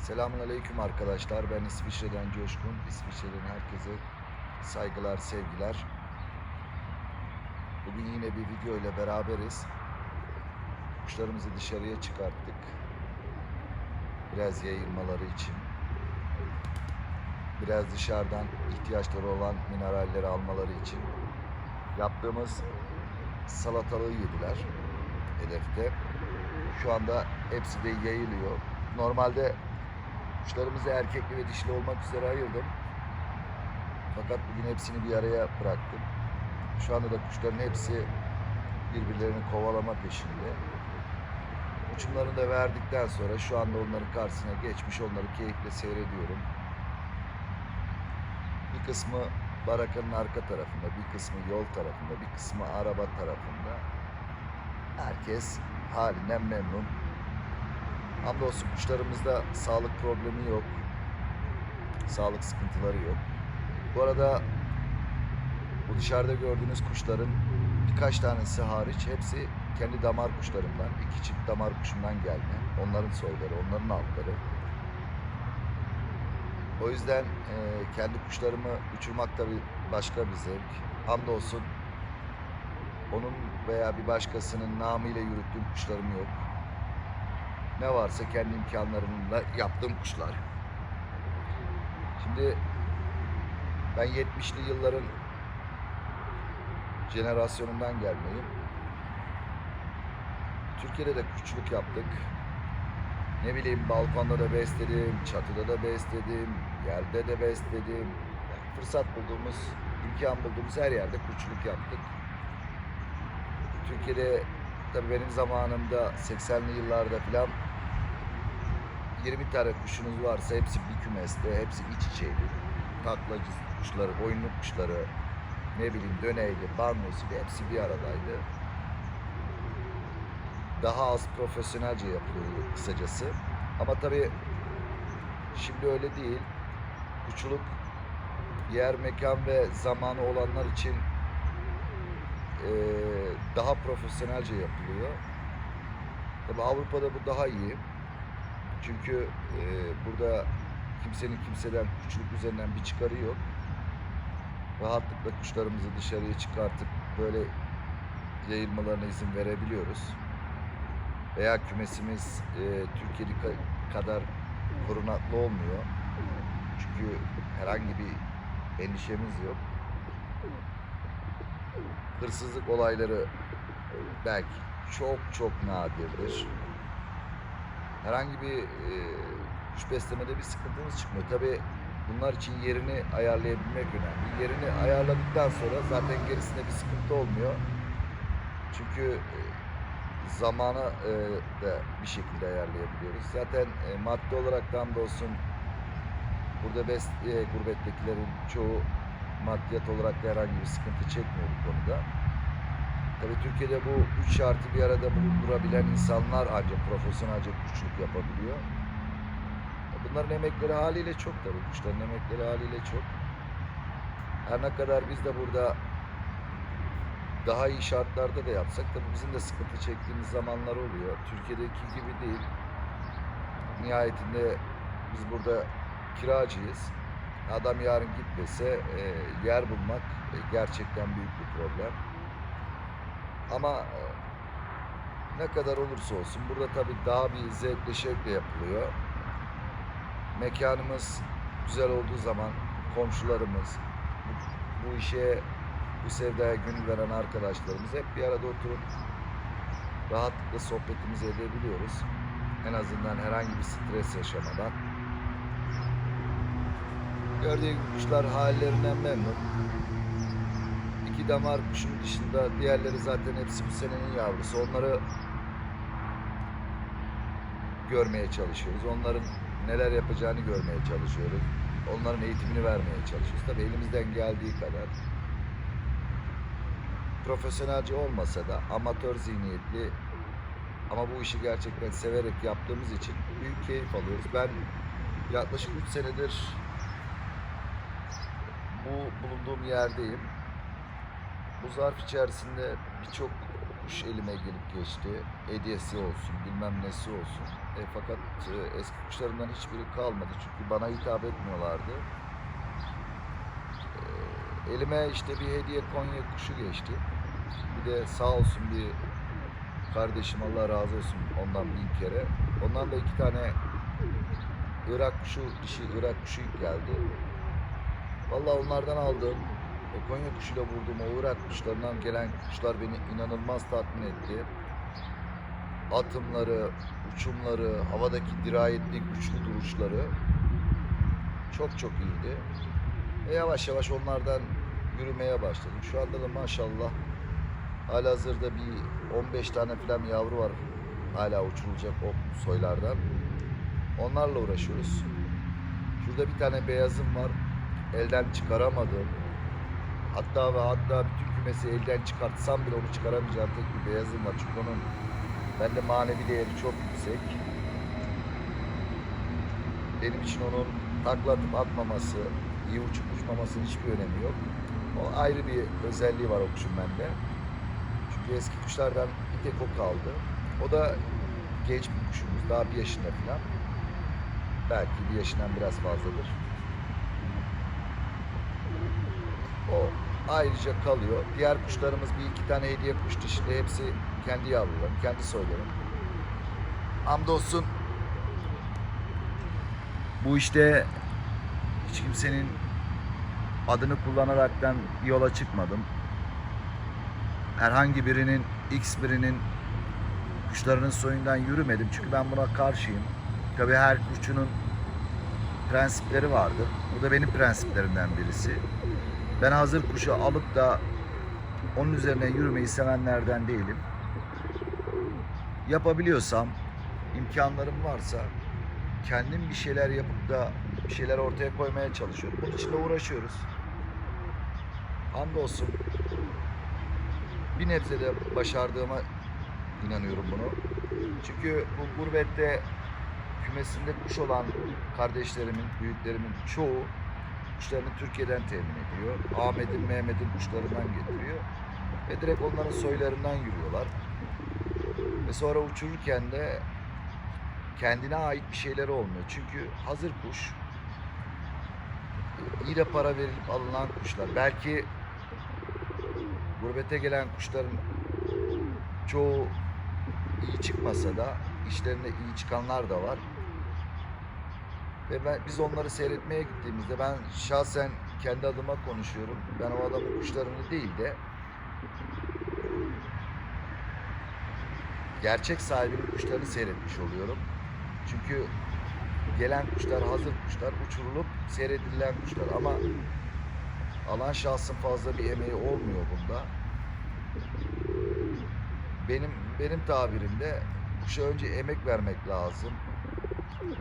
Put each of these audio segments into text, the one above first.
Selamun Aleyküm arkadaşlar. Ben İsviçre'den Coşkun. İsviçre'den herkese saygılar, sevgiler. Bugün yine bir video ile beraberiz. Kuşlarımızı dışarıya çıkarttık. Biraz yayılmaları için. Biraz dışarıdan ihtiyaçları olan mineralleri almaları için. Yaptığımız salatalığı yediler hedefte. Şu anda hepsi de yayılıyor. Normalde kuşlarımızı erkekli ve dişli olmak üzere ayırdım. Fakat bugün hepsini bir araya bıraktım. Şu anda da kuşların hepsi birbirlerini kovalama peşinde. Uçumlarını da verdikten sonra şu anda onların karşısına geçmiş onları keyifle seyrediyorum. Bir kısmı barakanın arka tarafında, bir kısmı yol tarafında, bir kısmı araba tarafında. Herkes halinden memnun. Hamdolsun kuşlarımızda sağlık problemi yok. Sağlık sıkıntıları yok. Bu arada bu dışarıda gördüğünüz kuşların birkaç tanesi hariç hepsi kendi damar kuşlarımdan, iki çift damar kuşundan gelme. Onların soyları, onların altları. O yüzden e, kendi kuşlarımı uçurmak da bir başka bir zevk. Hamdolsun onun veya bir başkasının namıyla yürüttüğüm kuşlarım yok. Ne varsa kendi imkanlarımla yaptığım kuşlar. Şimdi ben 70'li yılların jenerasyonundan gelmeyim. Türkiye'de de kuşçuluk yaptık. Ne bileyim balkonda da besledim, çatıda da besledim, yerde de besledim. Yani fırsat bulduğumuz, imkan bulduğumuz her yerde kuşçuluk yaptık. Türkiye'de tabii benim zamanımda 80'li yıllarda falan 20 tane kuşunuz varsa hepsi bir kümeste, hepsi iç içeydi. Taklacı kuşları, boynluk kuşları, ne bileyim döneyli, barnosuydu hepsi bir aradaydı. Daha az profesyonelce yapılıyordu kısacası. Ama tabii şimdi öyle değil. Kuşçuluk yer, mekan ve zamanı olanlar için eee, daha profesyonelce yapılıyor. Tabii Avrupa'da bu daha iyi. Çünkü eee, burada kimsenin kimseden kuşçuluk üzerinden bir çıkarı yok. Rahatlıkla kuşlarımızı dışarıya çıkartıp böyle yayılmalarına izin verebiliyoruz. Veya kümesimiz eee Türkiye'li ka- kadar korunaklı olmuyor. Çünkü herhangi bir endişemiz yok hırsızlık olayları belki çok çok nadirdir. Herhangi bir e, kuş beslemede bir sıkıntımız çıkmıyor. Tabi bunlar için yerini ayarlayabilmek önemli. Yerini ayarladıktan sonra zaten gerisinde bir sıkıntı olmuyor. Çünkü e, zamana e, da bir şekilde ayarlayabiliyoruz. Zaten e, maddi olarak hamdolsun burada bes, e, gurbettekilerin çoğu maddiyat olarak da herhangi bir sıkıntı çekmiyor bu konuda. Tabii Türkiye'de bu üç şartı bir arada bulundurabilen insanlar ancak profesyonelce kuşçuluk yapabiliyor. Bunların emekleri haliyle çok tabii. Kuşların emekleri haliyle çok. Her ne kadar biz de burada daha iyi şartlarda da yapsak tabii bizim de sıkıntı çektiğimiz zamanlar oluyor. Türkiye'deki gibi değil. Nihayetinde biz burada kiracıyız. Adam yarın gitmese e, yer bulmak e, gerçekten büyük bir problem. Ama e, ne kadar olursa olsun burada tabii daha bir zevkle şevkle yapılıyor. Mekanımız güzel olduğu zaman komşularımız, bu, işe, bu sevdaya gönül veren arkadaşlarımız hep bir arada oturup rahatlıkla sohbetimizi edebiliyoruz. En azından herhangi bir stres yaşamadan. Gördüğü gibi kuşlar hallerinden memnun. İki damar kuşun dışında diğerleri zaten hepsi bu senenin yavrusu. Onları görmeye çalışıyoruz. Onların neler yapacağını görmeye çalışıyoruz. Onların eğitimini vermeye çalışıyoruz. Tabii elimizden geldiği kadar profesyonelce olmasa da amatör zihniyetli ama bu işi gerçekten severek yaptığımız için büyük keyif alıyoruz. Ben yaklaşık 3 senedir bu bulunduğum yerdeyim. Bu zarf içerisinde birçok kuş elime gelip geçti. Hediyesi olsun, bilmem nesi olsun. E, fakat e, eski kuşlarımdan hiçbiri kalmadı çünkü bana hitap etmiyorlardı. E, elime işte bir hediye Konya kuşu geçti. Bir de sağ olsun bir kardeşim Allah razı olsun ondan bin kere. Ondan da iki tane Irak kuşu, dişi Irak kuşu geldi. Vallahi onlardan aldım. O Konya kuşuyla vurduğum o Irak kuşlarından gelen kuşlar beni inanılmaz tatmin etti. Atımları, uçumları, havadaki dirayetli güçlü duruşları çok çok iyiydi. Ve yavaş yavaş onlardan yürümeye başladım. Şu anda da maşallah halihazırda bir 15 tane falan yavru var hala uçurulacak o soylardan. Onlarla uğraşıyoruz. Şurada bir tane beyazım var. Elden çıkaramadım. Hatta ve hatta bütün kümesi elden çıkartsam bile onu çıkaramayacağım tek bir beyazım var. Çünkü onun bende manevi değeri çok yüksek. Benim için onun taklatıp atmaması, iyi uçup uçmamasının hiçbir önemi yok. O ayrı bir özelliği var o kuşun bende. Çünkü eski kuşlardan bir tek o kaldı. O da genç bir kuşumuz. Daha bir yaşında falan. Belki bir yaşından biraz fazladır. O ayrıca kalıyor. Diğer kuşlarımız bir iki tane hediye kuş dışında hepsi kendi yavrularım, kendi soylarım. Hamdolsun bu işte hiç kimsenin adını kullanaraktan yola çıkmadım. Herhangi birinin, X birinin kuşlarının soyundan yürümedim. Çünkü ben buna karşıyım. Tabii her kuşçunun prensipleri vardır. Bu da benim prensiplerimden birisi. Ben hazır kuşu alıp da onun üzerine yürümeyi sevenlerden değilim. Yapabiliyorsam, imkanlarım varsa kendim bir şeyler yapıp da bir şeyler ortaya koymaya çalışıyorum. Bunun için de uğraşıyoruz. Hamdolsun bir nebze de başardığıma inanıyorum bunu. Çünkü bu gurbette kümesinde kuş olan kardeşlerimin, büyüklerimin çoğu kuşlarını Türkiye'den temin ediyor. Ahmet'in, Mehmet'in kuşlarından getiriyor. Ve direkt onların soylarından yürüyorlar. Ve sonra uçururken de kendine ait bir şeyleri olmuyor. Çünkü hazır kuş iyi de para verilip alınan kuşlar. Belki gurbete gelen kuşların çoğu iyi çıkmasa da işlerinde iyi çıkanlar da var. Ve ben, biz onları seyretmeye gittiğimizde ben şahsen kendi adıma konuşuyorum. Ben o adamın kuşlarını değil de gerçek sahibinin kuşlarını seyretmiş oluyorum. Çünkü gelen kuşlar hazır kuşlar, uçurulup seyredilen kuşlar ama alan şahsın fazla bir emeği olmuyor bunda. Benim benim tabirimde kuşa önce emek vermek lazım.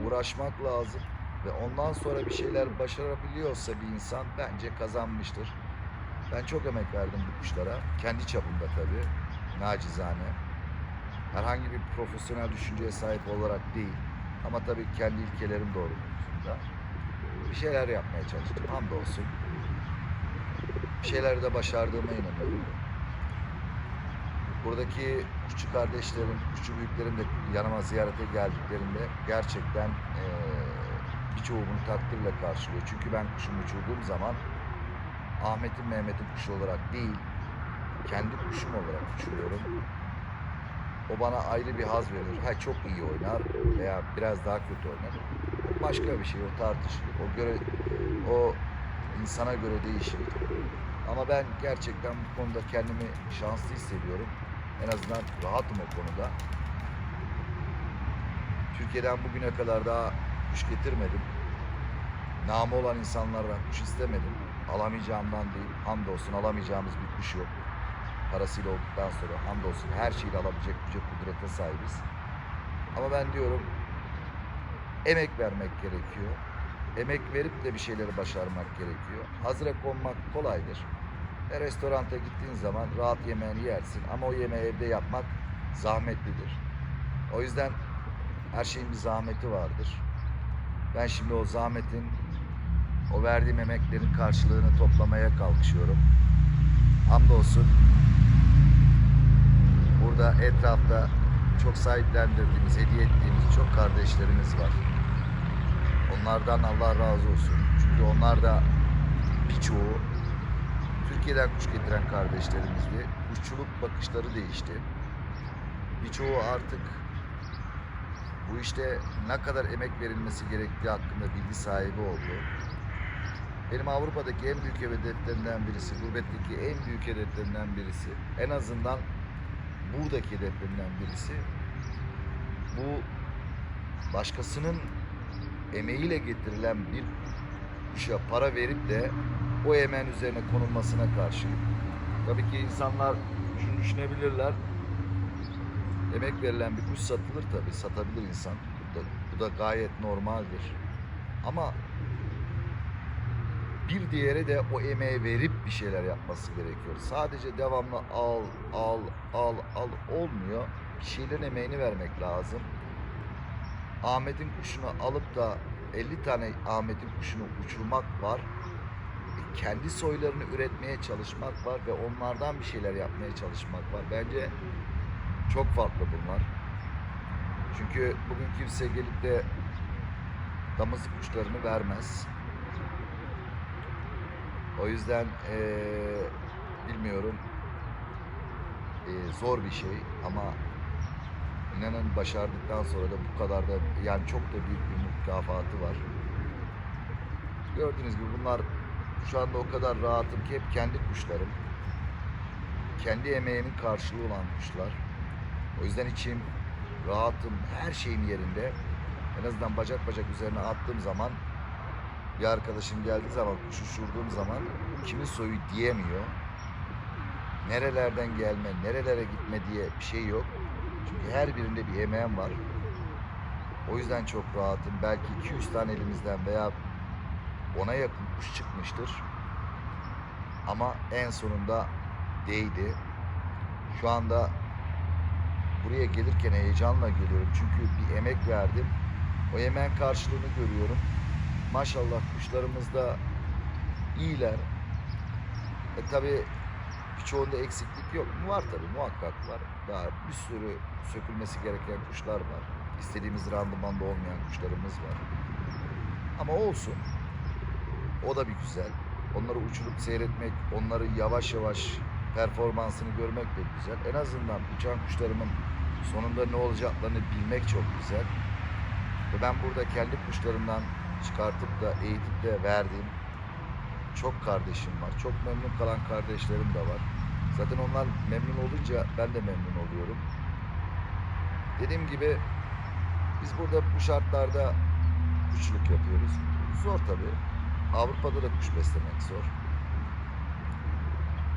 Uğraşmak lazım ve ondan sonra bir şeyler başarabiliyorsa bir insan bence kazanmıştır. Ben çok emek verdim bu kuşlara. Kendi çapımda tabii. Nacizane. Herhangi bir profesyonel düşünceye sahip olarak değil. Ama tabii kendi ilkelerim doğrultusunda. Bir şeyler yapmaya çalıştım. Hamdolsun. Bir şeyler de başardığıma inanıyorum. Buradaki kuşçu kardeşlerim, kuşçu büyüklerim de yanıma ziyarete geldiklerinde gerçekten eee birçoğu bunu takdirle karşılıyor. Çünkü ben kuşumu uçurduğum zaman Ahmet'in Mehmet'in kuşu olarak değil, kendi kuşum olarak uçuruyorum. O bana ayrı bir haz verir. Ha çok iyi oynar veya biraz daha kötü oynar. Başka bir şey, o tartışılır. O göre o insana göre değişir. Ama ben gerçekten bu konuda kendimi şanslı hissediyorum. En azından rahatım o konuda. Türkiye'den bugüne kadar daha kuş getirmedim. Namı olan insanlardan kuş istemedim. Alamayacağımdan değil. Hamdolsun alamayacağımız bir kuş yok. Parasıyla olduktan sonra hamdolsun her şeyi alabilecek güce kudrete sahibiz. Ama ben diyorum emek vermek gerekiyor. Emek verip de bir şeyleri başarmak gerekiyor. Hazıra konmak kolaydır. E, restoranta gittiğin zaman rahat yemeğini yersin ama o yemeği evde yapmak zahmetlidir. O yüzden her şeyin bir zahmeti vardır. Ben şimdi o zahmetin, o verdiğim emeklerin karşılığını toplamaya kalkışıyorum. Hamdolsun burada etrafta çok sahiplendirdiğimiz, hediye ettiğimiz çok kardeşlerimiz var. Onlardan Allah razı olsun. Çünkü onlar da birçoğu Türkiye'den kuş getiren kardeşlerimizdi. Kuşçuluk bakışları değişti. Birçoğu artık bu işte ne kadar emek verilmesi gerektiği hakkında bilgi sahibi oldu. Benim Avrupa'daki en büyük hedeflerimden birisi, gurbetteki en büyük hedeflerimden birisi, en azından buradaki hedeflerimden birisi bu başkasının emeğiyle getirilen bir kuşa para verip de o emeğin üzerine konulmasına karşı. Tabii ki insanlar şunu düşünebilirler. Emek verilen bir kuş satılır tabii, satabilir insan. Bu da, bu da gayet normaldir. Ama bir diğeri de o emeği verip bir şeyler yapması gerekiyor. Sadece devamlı al, al, al, al olmuyor. Bir şeylerin emeğini vermek lazım. Ahmet'in kuşunu alıp da 50 tane Ahmet'in kuşunu uçurmak var. E, Kendi soylarını üretmeye çalışmak var ve onlardan bir şeyler yapmaya çalışmak var. Bence çok farklı bunlar. Çünkü bugün kimse gelip de damızlık kuşlarını vermez. O yüzden eee, bilmiyorum eee, zor bir şey ama inanın başardıktan sonra da bu kadar da yani çok da büyük bir mükafatı var. Gördüğünüz gibi bunlar şu anda o kadar rahatım ki hep kendi kuşlarım. Kendi emeğimin karşılığı olan kuşlar. O yüzden içim rahatım, her şeyim yerinde. En azından bacak bacak üzerine attığım zaman bir arkadaşım geldiği zaman kuş uçurduğum zaman kimin soyu diyemiyor. Nerelerden gelme, nerelere gitme diye bir şey yok. Çünkü her birinde bir emeğim var. O yüzden çok rahatım. Belki 200 tane elimizden veya ona yakın kuş çıkmıştır. Ama en sonunda değdi. Şu anda buraya gelirken heyecanla geliyorum. Çünkü bir emek verdim. O emeğin karşılığını görüyorum. Maşallah kuşlarımız da iyiler. E tabi birçoğunda eksiklik yok? Var tabi muhakkak var. Daha bir sürü sökülmesi gereken kuşlar var. İstediğimiz randımanda olmayan kuşlarımız var. Ama olsun. O da bir güzel. Onları uçurup seyretmek, onları yavaş yavaş performansını görmek de güzel. En azından uçan kuşlarımın sonunda ne olacaklarını bilmek çok güzel. Ve ben burada kendi kuşlarımdan çıkartıp da eğitip de verdiğim çok kardeşim var. Çok memnun kalan kardeşlerim de var. Zaten onlar memnun olunca ben de memnun oluyorum. Dediğim gibi biz burada bu şartlarda kuşçuluk yapıyoruz. Zor tabii. Avrupa'da da kuş beslemek zor.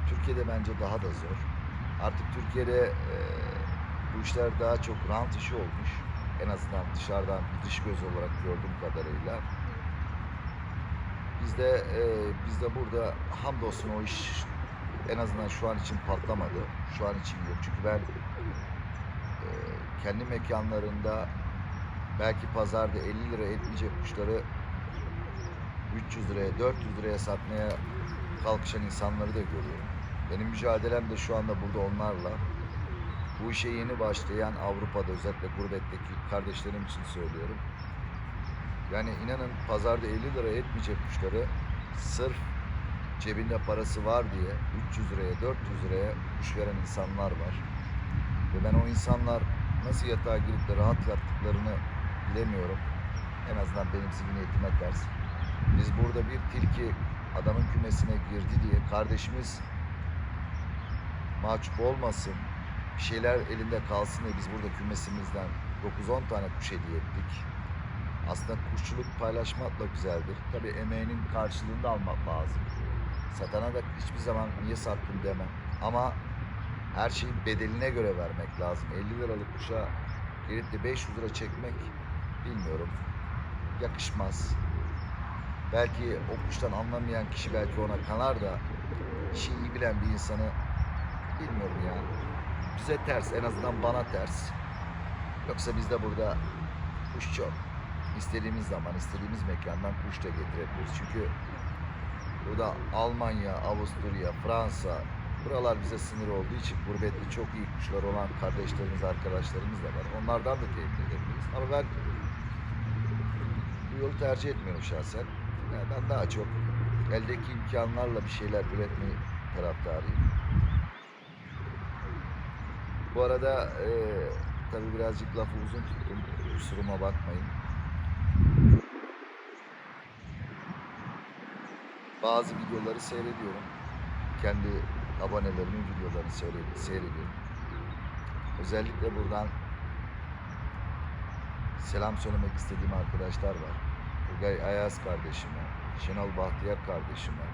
Türkiye'de bence daha da zor. Artık Türkiye'de e, bu işler daha çok rant işi olmuş. En azından dışarıdan dış göz olarak gördüğüm kadarıyla. Bizde e, bizde burada hamdolsun o iş en azından şu an için patlamadı. Şu an için yok. Çünkü ben e, kendi mekanlarında belki pazarda 50 lira etmeyecek kuşları 300 liraya, 400 liraya satmaya kalkışan insanları da görüyorum. Benim mücadelem de şu anda burada onlarla. Bu işe yeni başlayan Avrupa'da özellikle gurbetteki kardeşlerim için söylüyorum. Yani inanın pazarda 50 lira etmeyecek kuşları sırf cebinde parası var diye 300 liraya 400 liraya kuş veren insanlar var. Ve ben o insanlar nasıl yatağa girip de rahat yattıklarını bilemiyorum. En azından benim zihniyetime ters. Biz burada bir tilki adamın kümesine girdi diye kardeşimiz mahcup olmasın, bir şeyler elinde kalsın diye biz burada kümesimizden 9-10 tane kuş hediye ettik. Aslında kuşçuluk paylaşmak da güzeldir. Tabii emeğinin karşılığını da almak lazım. Satana da hiçbir zaman niye sattın demem. Ama her şeyin bedeline göre vermek lazım. 50 liralık kuşa gelip de 500 lira çekmek bilmiyorum. Yakışmaz. Belki o kuştan anlamayan kişi belki ona kanar da işi iyi bilen bir insanı bilmiyorum yani. Bize ters en azından bana ters. Yoksa biz de burada kuş çok. İstediğimiz zaman istediğimiz mekandan kuş da getirebiliriz. Çünkü burada Almanya, Avusturya, Fransa, Buralar bize sınır olduğu için gurbette çok iyi kuşlar olan kardeşlerimiz, arkadaşlarımız da var. Onlardan da temin edebiliriz. Ama ben bu yolu tercih etmiyorum şahsen. Yani ben daha çok eldeki imkanlarla bir şeyler üretmeyi taraftarıyım. Bu arada eee tabii birazcık lafı uzun tuttum. Kusuruma bakmayın. Bazı videoları seyrediyorum. Kendi abonelerimin videolarını seyredi- seyrediyorum. Özellikle buradan selam söylemek istediğim arkadaşlar var. Turgay Ayaz kardeşime, Şenol Bahtiyar kardeşime.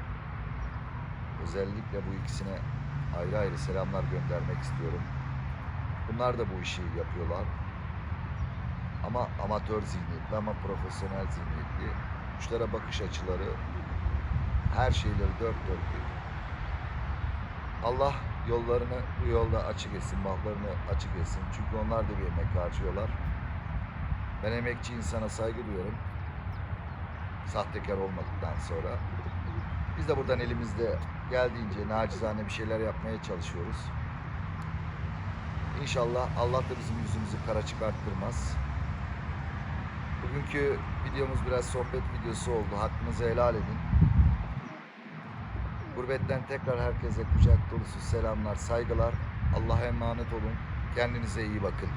Özellikle bu ikisine ayrı ayrı selamlar göndermek istiyorum. Bunlar da bu işi yapıyorlar. Ama amatör zihniyetli ama profesyonel zihniyetli. Kuşlara bakış açıları, her şeyleri dört dörtlük. Allah yollarını bu yolda açık etsin, mahlarını açık etsin. Çünkü onlar da bir emek harcıyorlar. Ben emekçi insana saygı duyuyorum. Sahtekar olmadıktan sonra. Biz de buradan elimizde geldiğince nacizane bir şeyler yapmaya çalışıyoruz. İnşallah Allah da bizim yüzümüzü kara çıkarttırmaz. Bugünkü videomuz biraz sohbet videosu oldu. Hakkınızı helal edin. Gurbetten tekrar herkese kucak dolusu selamlar, saygılar. Allah'a emanet olun. Kendinize iyi bakın.